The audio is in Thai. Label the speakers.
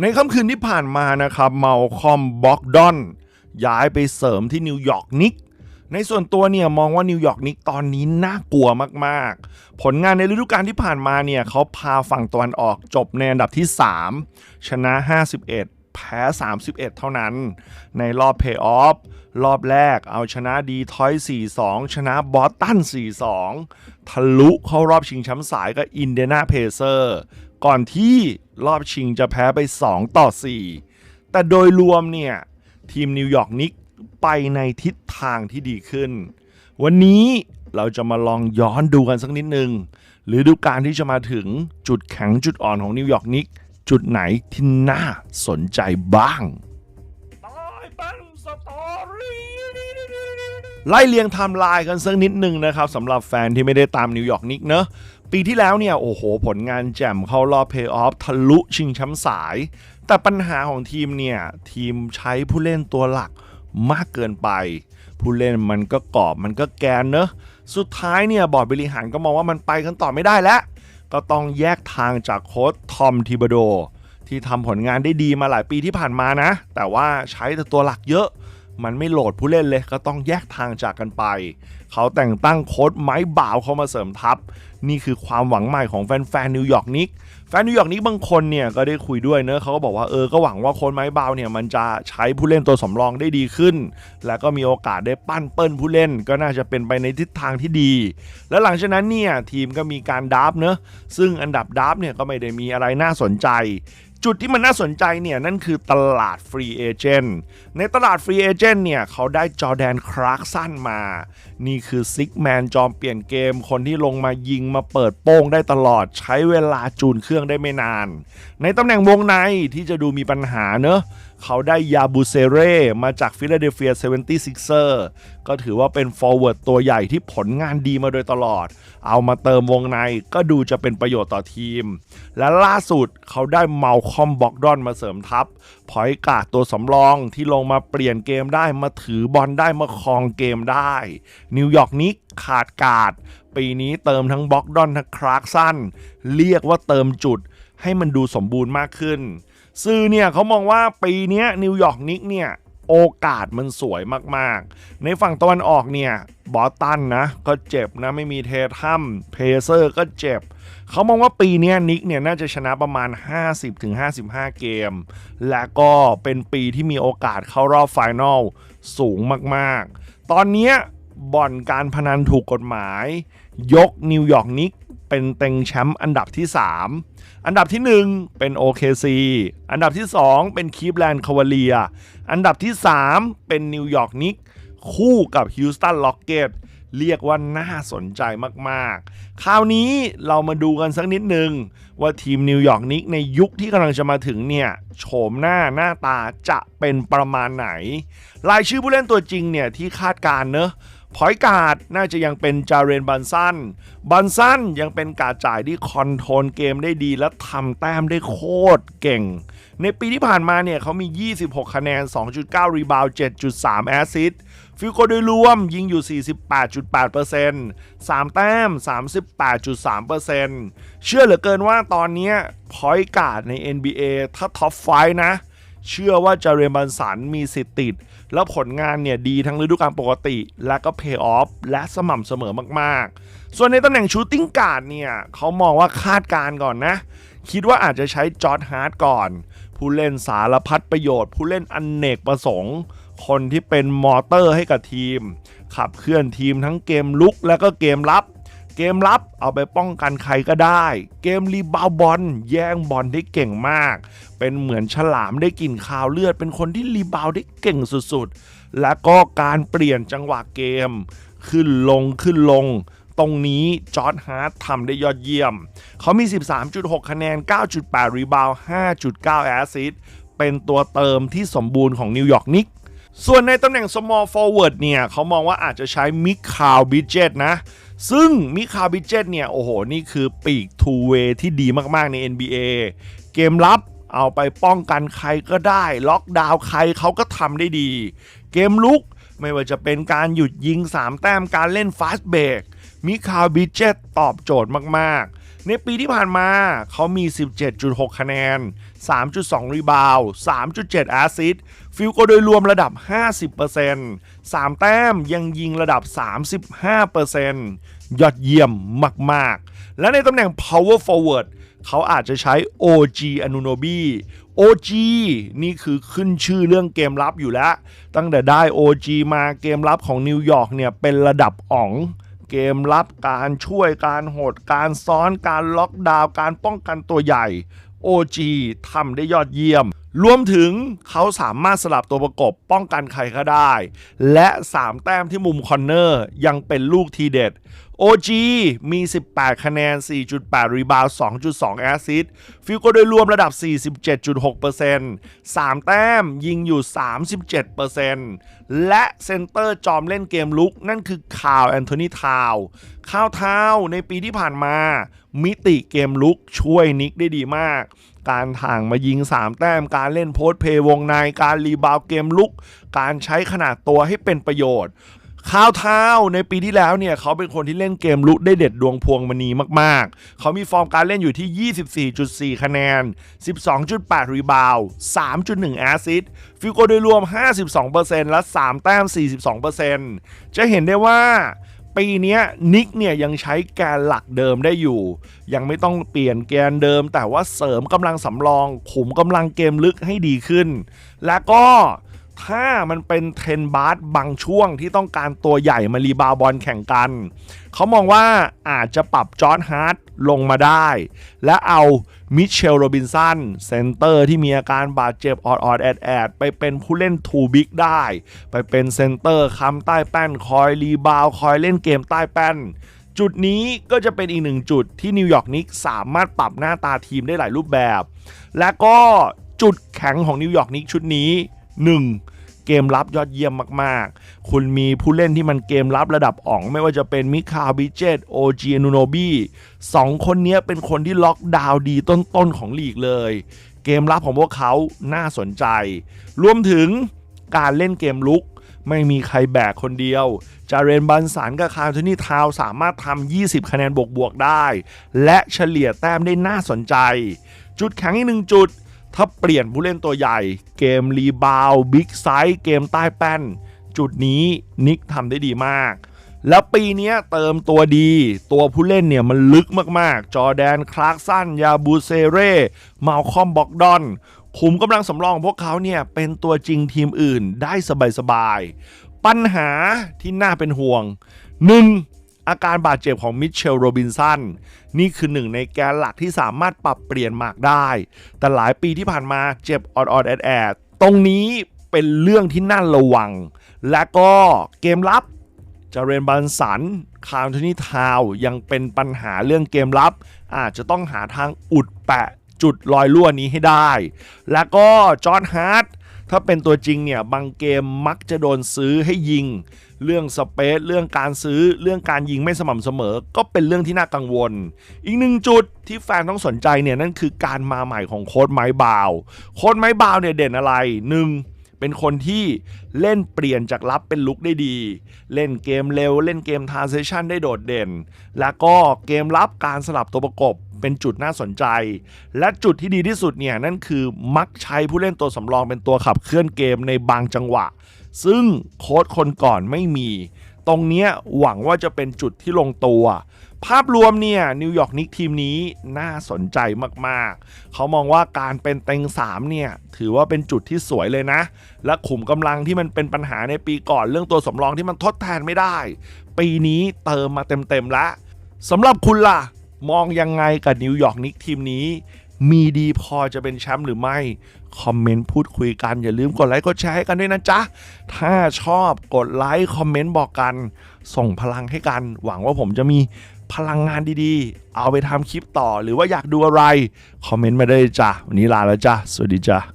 Speaker 1: ในค่ำคืนที่ผ่านมานะครับเมาคอมบ็อกดอนย้ายไปเสริมที่นิวยอร์กนิกในส่วนตัวเนี่ยมองว่านิวยอร์กนิกตอนนี้น่ากลัวมากๆ ผลงานในฤดูกาลที่ผ่านมาเนี่ยเขาพาฝั่งตะวันออกจบในอันดับที่ 3 ชนะ 51 แพ้ 31 เท่านั้น ในรอบเพย์ออฟรอบแรกเอาชนะดีทอย 4-2 ชนะบอสตัน 4-2 ทะลุเข้ารอบชิงแชมป์สายกับอินเดียนาเพเซอร์ก่อนที่รอบชิงจะแพ้ไป 2 ต่อ 4 แต่โดยรวมเนี่ย ทีมนิวยอร์กนิกไปในทิศทางที่ดีขึ้น วันนี้เราจะมาลองย้อนดูกันสักนิดนึง หรือดูการที่จะมาถึงจุดแข็งจุดอ่อนของนิวยอร์กนิกจุดไหนที่น่าสนใจบ้าง ไล่เรียงไทม์ไลน์กันสักนิดหนึ่งนะครับสำหรับแฟนที่ไม่ได้ตามนิวยอร์กนิกเนอะปีที่แล้วเนี่ย โอ้โห ผลงานแจ่มเข้ารอบเพย์ออฟทะลุชิงแชมป์สาย แต่ปัญหาของทีมเนี่ย ทีมใช้ผู้เล่นตัวหลักมากเกินไป ผู้เล่นมันก็กรอบมันก็แกนเนอะสุดท้ายเนี่ยบอร์ดบริหารก็มองว่ามันไปกันต่อไม่ได้แล้ว ก็ต้องแยกทางจากโค้ชทอมทิบาโด ที่ทำผลงานได้ดีมาหลายปีที่ผ่านมานะ แต่ว่าใช้แต่ตัวหลักเยอะ มันไม่โหลดผู้เล่นเลยก็ต้องแยกทางจากกันไป เขาแต่งตั้งโค้ชไม้บ่าวเข้ามาเสริมทัพ นี่คือความหวังใหม่ของแฟนๆนิวยอร์กนิกแฟนนิวยอร์กนิกบางคนเนี่ยก็ได้คุยด้วยเนอะเขาก็บอกว่าเออก็หวังว่าโค้ชไม้บ่าวเนี่ยมันจะใช้ผู้เล่นตัวสำรองได้ดีขึ้น และก็มีโอกาสได้ปั้นเปิ้ลผู้เล่น ก็น่าจะเป็นไปในทิศทางที่ดี แล้วหลังจากนั้นเนี่ยทีมก็มีการดับเนอะซึ่งอันดับดับเนี่ยก็ไม่ได้มีอะไรน่าสนใจ จุดที่มันน่าสนใจเนี่ยนั่นคือตลาดฟรีเอเจนต์ในตลาดฟรีเอเจนต์เนี่ยเขาได้จอแดนคลาร์กสันมา นี่คือซิกแมนจอมเปลี่ยนเกม คนที่ลงมายิงมาเปิดโป้งได้ตลอดใช้เวลาจูนเครื่องได้ไม่นาน ในตำแหน่งวงในที่จะดูมีปัญหาเนอะ เขาได้ยาบูเซเร่มาจากฟิลาเดลเฟีย 76er ก็ถือว่าเป็นฟอร์เวิร์ดตัวใหญ่ที่ผลงานดีมาโดยตลอด เอามาเติมวงในก็ดูจะเป็นประโยชน์ต่อทีม และล่าสุดเขาได้เมาคอมบ็อกดอนมาเสริมทัพพอยกาดตัวสำรองที่ลงมาเปลี่ยนเกมได้มาถือบอลได้มาครองเกมได้ นิวยอร์กนิกขาดกาด ปีนี้เติมทั้งบ็อกดอนทั้งคลาร์กสันเรียกว่าเติมจุดให้มันดูสมบูรณ์มากขึ้น สื่อเนี่ยเขามองว่าปีนี้นิวยอร์กนิกเนี่ยโอกาสมันสวยมากๆ ในฝั่งตะวันออกเนี่ยบอตันนะก็เจ็บนะไม่มีเททัมเพเซอร์ก็เจ็บ เขามองว่าปีนี้นิกเนี่ยน่าจะชนะประมาณ 50-55 เกม และก็เป็นปีที่มีโอกาสเข้ารอบไฟนอลสูงมากๆ ตอนนี้บ่อนการพนันถูกกฎหมาย ยกนิวยอร์กนิก เป็นเต็งแชมป์อันดับที่ 3 อันดับที่ 1 เป็น OKC อันดับที่ 2 เป็นคีฟแลนด์คาวาเลีย อันดับที่ 3 เป็นนิวยอร์กนิกคู่กับฮิวสตันล็อกเก็ตเรียกว่าน่าสนใจมากๆ คราวนี้เรามาดูกันสักนิดหนึ่งว่าทีมนิวยอร์กนิกในยุคที่กำลังจะมาถึงเนี่ยโฉมหน้าหน้าตาจะเป็นประมาณไหน รายชื่อผู้เล่นตัวจริงเนี่ยที่คาดการณ์เนอะ พอยการ์ดน่าจะยังเป็นจาเรนบันซันบันซันยังเป็นการจ่ายที่คอนโทรลเกมได้ดีและทำแต้มได้โคตรเก่ง ในปีที่ผ่านมาเนี่ยเขามี 26 คะแนน 2.9 รีบาว 7.3 แอสซิสต์ฟิลโกโดยรวมยิงอยู่ 48.8% 3 แต้ม 38.3%เชื่อเหลือเกินว่าตอนนี้พอยการ์ดใน NBA ถ้าท็อปไฟนะ เชื่อว่าจาเรนบันสันมีสิทธิ์ติด แล้วผลงานเนี่ยดีทั้งฤดูกาลปกติ และก็เพย์ออฟและสม่ำเสมอมากๆ ส่วนในตำแหน่งชูตติ้งการ์ดเนี่ยเขามองว่าคาดการณ์ก่อนนะ คิดว่าอาจจะใช้จอร์ดฮาร์ดก่อน ผู้เล่นสารพัดประโยชน์ ผู้เล่นอนเนกประสงค์ คนที่เป็นมอเตอร์ให้กับทีม ขับเคลื่อนทีมทั้งเกมลุกและก็เกมรับ เกมรับเอาไปป้องกันใครก็ได้ เกมรีบาวด์บอลแย่งบอลได้เก่งมาก เป็นเหมือนฉลามได้กลิ่นคาวเลือด เป็นคนที่รีบาวด์ได้เก่งสุดๆ และก็การเปลี่ยนจังหวะเกม ขึ้นลงขึ้นลง ตรงนี้จอร์ดฮาร์ดทำได้ยอดเยี่ยม เขามี 13.6 คะแนน 9.8 รีบาวด์5.9 แอสซิสต์เป็นตัวเติมที่สมบูรณ์ของนิวยอร์กนิกส่วนในตำแหน่ง small forward เนี่ย เขามองว่าอาจจะใช้มิคคาลบิเจตนะ ซึ่งมิคาบิเจตเนี่ย โอ้โห นี่คือปีก two way ที่ดีมากๆใน NBA เกมรับเอาไปป้องกันใครก็ได้ ล็อกดาวน์ใครเขาก็ทำได้ดี เกมลุกไม่ว่าจะเป็นการหยุดยิง 3 แต้มการเล่นฟาสต์เบรกมิคาบิเจตตอบโจทย์มากๆ ในปีที่ผ่านมาเขามี 17.6 คะแนน 3.2 รีบาวด์3.7 แอสซิสต์ ฟิลโกโดยรวมระดับ 50% 3 แต้มยังยิงระดับ 35%ยอดเยี่ยมมาก ๆ และในตำแหน่ง power forward เขาอาจจะใช้ OG a n u n o b i OG นี่คือขึ้นชื่อเรื่องเกมรับอยู่แล้ว ตั้งแต่ได้ OG มาเกมรับของนิวยอร์กเนี่ยเป็นระดับอ๋องเกมรับการช่วยการโหดการซ้อนการล็อกดาวน์การป้องกันตัวใหญ่ OG ทำได้ยอดเยี่ยม รวมถึงเขาสามารถสลับตัวประกบป้องกันใครก็ได้ และ 3 แต้มที่มุมคอนเนอร์ยังเป็นลูกทีเด็ด OG มี 18 คะแนน 4.8 รีบาว 2.2 แอสซิสต์ฟิลโกโดยรวมระดับ 47.6% 3 แต้มยิงอยู่ 37%และเซนเตอร์จอมเล่นเกมลุก นั่นคือคาวแอนโทนีทาวข้าวเท้าในปีที่ผ่านมา มิติเกมลุกช่วยนิกได้ดีมาก การถ่างมายิง 3 แต้ม การเล่นโพสเพย์วงใน การรีบาวเกมลุก การใช้ขนาดตัวให้เป็นประโยชน์ ข้าวเท้าในปีที่แล้วเนี่ยเขาเป็นคนที่เล่นเกมลุกได้เด็ดดวงพวงมณีมากๆ เขามีฟอร์มการเล่นอยู่ที่ 24.4 คะแนน 12.8 รีบาว 3.1 แอสซิสฟิโกโดยรวม 52%และ 3 แต้ม 42%จะเห็นได้ว่าปีนี้นิกเนี่ยยังใช้แกนหลักเดิมได้อยู่ ยังไม่ต้องเปลี่ยนแกนเดิม แต่ว่าเสริมกำลังสำรองขุมกำลังเกมลึกให้ดีขึ้น และก็ ถ้ามันเป็นเทรนบาสบางช่วงที่ต้องการตัวใหญ่มารีบาวบอลแข่งกัน เขามองว่าอาจจะปรับจอร์ดฮาร์ดลงมาได้ และเอามิเชลโรบินสันเซนเตอร์ที่มีอาการบาดเจ็บออดออดแอดแอดไปเป็นผู้เล่นทูบิ๊กได้ ไปเป็นเซนเตอร์ค้ำใต้แป้นคอยรีบาวคอยเล่นเกมใต้แป้นจุดนี้ก็จะเป็นอีกหนึ่งจุดที่นิวยอร์กนิกสามารถปรับหน้าตาทีมได้หลายรูปแบบ และก็จุดแข็งของนิวยอร์กนิกชุดนี้ 1. เกมรับยอดเยี่ยมมากๆ คุณมีผู้เล่นที่มันเกมรับระดับอ่อง ไม่ว่าจะเป็นมิคาบิเจตโอจีนูโนบีสองคนนี้เป็นคนที่ล็อกดาวดีต้นๆของลีกเลย เกมรับของพวกเขาน่าสนใจ รวมถึงการเล่นเกมลุกไม่มีใครแบกคนเดียว จาเรนบันสันกับคาร์ทนี่ทาวสามารถทำ 20 คะแนนบวกๆได้ และเฉลี่ยแต้มได้น่าสนใจ จุดแข็งอีกหนึ่งจุด ถ้าเปลี่ยนผู้เล่นตัวใหญ่ เกมรีบาวบิ๊กไซส์เกมใต้แป้น จุดนี้นิกทำได้ดีมาก แล้วปีนี้เติมตัวดี ตัวผู้เล่นเนี่ยมันลึกมากๆ จอแดนคลาร์กสันยาบูเซเร่มาลคอมบ็อกดอนขุมกำลังสำรองพวกเขาเนี่ยเป็นตัวจริงทีมอื่นได้สบายๆปัญหาที่น่าเป็นห่วง 1. อาการบาดเจ็บของมิเชลโรบินสันนี่คือหนึ่งในแกนหลักที่สามารถปรับเปลี่ยนหมากได้ แต่หลายปีที่ผ่านมาเจ็บออดๆแอดแอดๆตรงนี้เป็นเรื่องที่น่าระวัง และก็เกมลับจาเรนบันสัน คาร์ทนี่ทาวยังเป็นปัญหาเรื่องเกมลับ อาจจะต้องหาทางอุดแปะจุดรอยรั่วนี้ให้ได้ แล้วก็จอห์นฮาร์ด ถ้าเป็นตัวจริงเนี่ยบางเกมมักจะโดนซื้อให้ยิง เรื่องสเปซเรื่องการซื้อเรื่องการยิงไม่สม่ำเสมอ ก็เป็นเรื่องที่น่ากังวล อีกหนึ่งจุดที่แฟนต้องสนใจเนี่ยนั่นคือการมาใหม่ของโค้ดไม้บาวโค้ดไม้บาวเนี่ยเด่นอะไรหนึ่งเป็นคนที่เล่นเปลี่ยนจากรับเป็นลุกได้ดี เล่นเกมเร็ว เล่นเกมทาร์เซชันได้โดดเด่น แล้วก็เกมรับการสลับตัวประกบ เป็นจุดน่าสนใจ และจุดที่ดีที่สุดเนี่ยนั่นคือมักใช้ผู้เล่นตัวสำรองเป็นตัวขับเคลื่อนเกมในบางจังหวะ ซึ่งโค้ดคนก่อนไม่มี ตรงนี้หวังว่าจะเป็นจุดที่ลงตัว ภาพรวมเนี่ยนิวยอร์กนิกทีมนี้น่าสนใจมากๆ เขามองว่าการเป็นเต็ง3เนี่ยถือว่าเป็นจุดที่สวยเลยนะ และขุมกำลังที่มันเป็นปัญหาในปีก่อนเรื่องตัวสำรองที่มันทดแทนไม่ได้ ปีนี้เติมมาเต็มๆแล้วสำหรับคุณล่ะ มองยังไงกับนิวยอร์กนิกทีมนี้ มีดีพอจะเป็นแชมป์หรือไม่ คอมเมนต์พูดคุยกัน อย่าลืมกดไลค์กดแชร์ให้กันด้วยนะจ๊ะ ถ้าชอบกดไลค์คอมเมนต์บอกกัน ส่งพลังให้กัน หวังว่าผมจะมีพลังงานดีๆ เอาไปทำคลิปต่อหรือว่าอยากดูอะไร คอมเมนต์มาได้จ้ะ วันนี้ลาแล้วจ้ะ สวัสดีจ้ะ